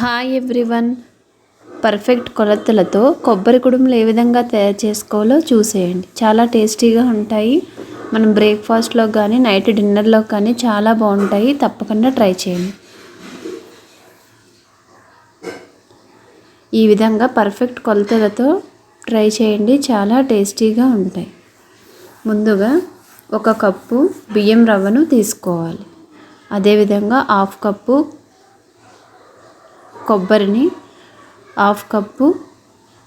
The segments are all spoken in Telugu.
హాయ్ ఎవ్రీవన్ పర్ఫెక్ట్ కొలతలతో కొబ్బరి కుడుములు ఏ విధంగా తయారు చేసుకోవాలో చూసేయండి. చాలా టేస్టీగా ఉంటాయి. మనం బ్రేక్ఫాస్ట్లో కానీ నైట్ డిన్నర్లో కానీ చాలా బాగుంటాయి. తప్పకుండా ట్రై చేయండి. ఈ విధంగా పర్ఫెక్ట్ కొలతలతో ట్రై చేయండి. చాలా టేస్టీగా ఉంటాయి. ముందుగా ఒక కప్పు బియ్యం రవ్వను తీసుకోవాలి. అదేవిధంగా హాఫ్ కప్పు కొబ్బరిని హాఫ్ కప్పు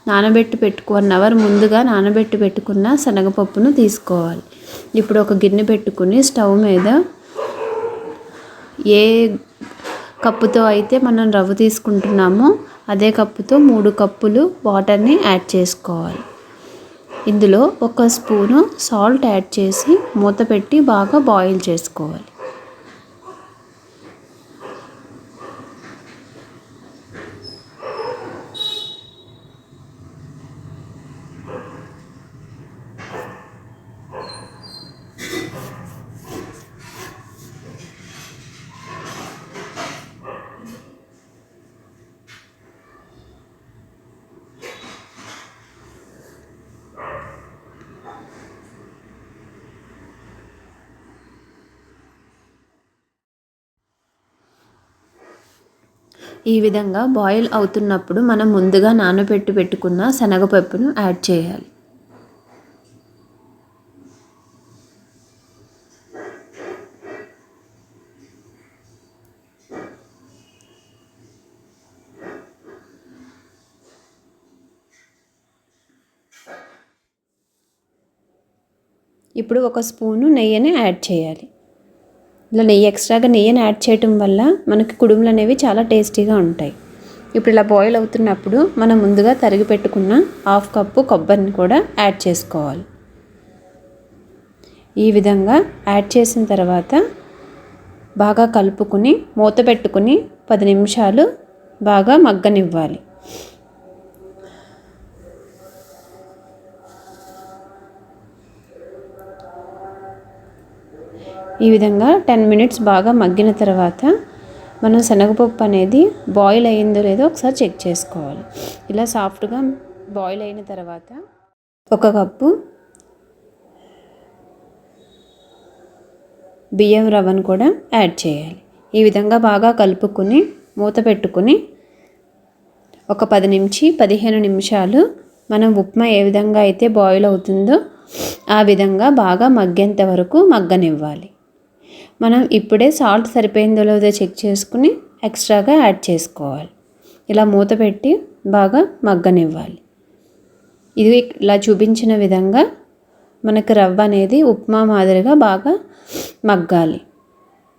నానబెట్టి పెట్టుకు వన్ అవర్ ముందుగా నానబెట్టి పెట్టుకున్న శనగపప్పును తీసుకోవాలి. ఇప్పుడు ఒక గిన్నె పెట్టుకుని స్టవ్ మీద ఏ కప్పుతో అయితే మనం రవ్వ తీసుకుంటున్నామో అదే కప్పుతో మూడు కప్పులు వాటర్ని యాడ్ చేసుకోవాలి. ఇందులో ఒక స్పూను సాల్ట్ యాడ్ చేసి మూత పెట్టి బాగా బాయిల్ చేసుకోవాలి. ఈ విధంగా బాయిల్ అవుతున్నప్పుడు మనం ముందుగా నానబెట్టి పెట్టుకున్న శనగపప్పును యాడ్ చేయాలి. ఇప్పుడు ఒక స్పూను నెయ్యిని యాడ్ చేయాలి. ఇలా నెయ్యి ఎక్స్ట్రాగా నెయ్యిని యాడ్ చేయటం వల్ల మనకి కుడుములు అనేవి చాలా టేస్టీగా ఉంటాయి. ఇప్పుడు ఇలా బాయిల్ అవుతున్నప్పుడు మనం ముందుగా తరిగి పెట్టుకున్న హాఫ్ కప్పు కొబ్బరిని కూడా యాడ్ చేసుకోవాలి. ఈ విధంగా యాడ్ చేసిన తర్వాత బాగా కలుపుకుని మూత పెట్టుకుని పది నిమిషాలు బాగా మగ్గనివ్వాలి. ఈ విధంగా టెన్ మినిట్స్ బాగా మగ్గిన తర్వాత మనం శనగపప్పు అనేది బాయిల్ అయిందో లేదో ఒకసారి చెక్ చేసుకోవాలి. ఇలా సాఫ్ట్గా బాయిల్ అయిన తర్వాత ఒక కప్పు బియ్యం రవ్వను కూడా యాడ్ చేయాలి. ఈ విధంగా బాగా కలుపుకొని మూత పెట్టుకుని ఒక పది నుంచి పదిహేను నిమిషాలు మనం ఉప్మా ఏ విధంగా అయితే బాయిల్ అవుతుందో ఆ విధంగా బాగా మగ్గేంత వరకు మగ్గనివ్వాలి. మనం ఇప్పుడే సాల్ట్ సరిపోయిందో లేదో చెక్ చేసుకుని ఎక్స్ట్రాగా యాడ్ చేసుకోవాలి. ఇలా మూత పెట్టి బాగా మగ్గనివ్వాలి. ఇది ఇలా చూపించిన విధంగా మనకు రవ్వ అనేది ఉప్మా మాదిరిగా బాగా మగ్గాలి.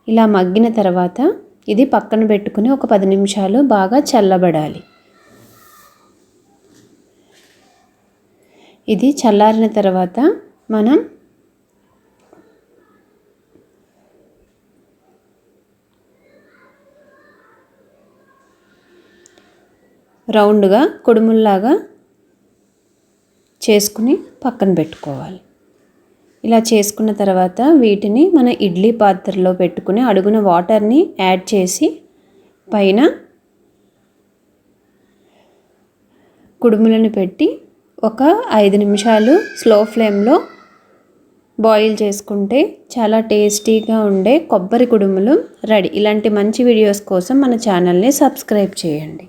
ఇలా మగ్గిన తర్వాత ఇది పక్కన పెట్టుకుని ఒక పది నిమిషాలు బాగా చల్లబడాలి. ఇది చల్లారిన తర్వాత మనం రౌండ్గా కొడుముల్లాగా చేసుకుని పక్కన పెట్టుకోవాలి. ఇలా చేసుకున్న తర్వాత వీటిని మన ఇడ్లీ పాత్రలో పెట్టుకుని అడుగున వాటర్ని యాడ్ చేసి పైన కుడుములను పెట్టి ఒక ఐదు నిమిషాలు స్లో ఫ్లేమ్లో బాయిల్ చేసుకుంటే చాలా టేస్టీగా ఉండే కొబ్బరి కుడుములు రెడీ. ఇలాంటి మంచి వీడియోస్ కోసం మన ఛానల్ని సబ్స్క్రైబ్ చేయండి.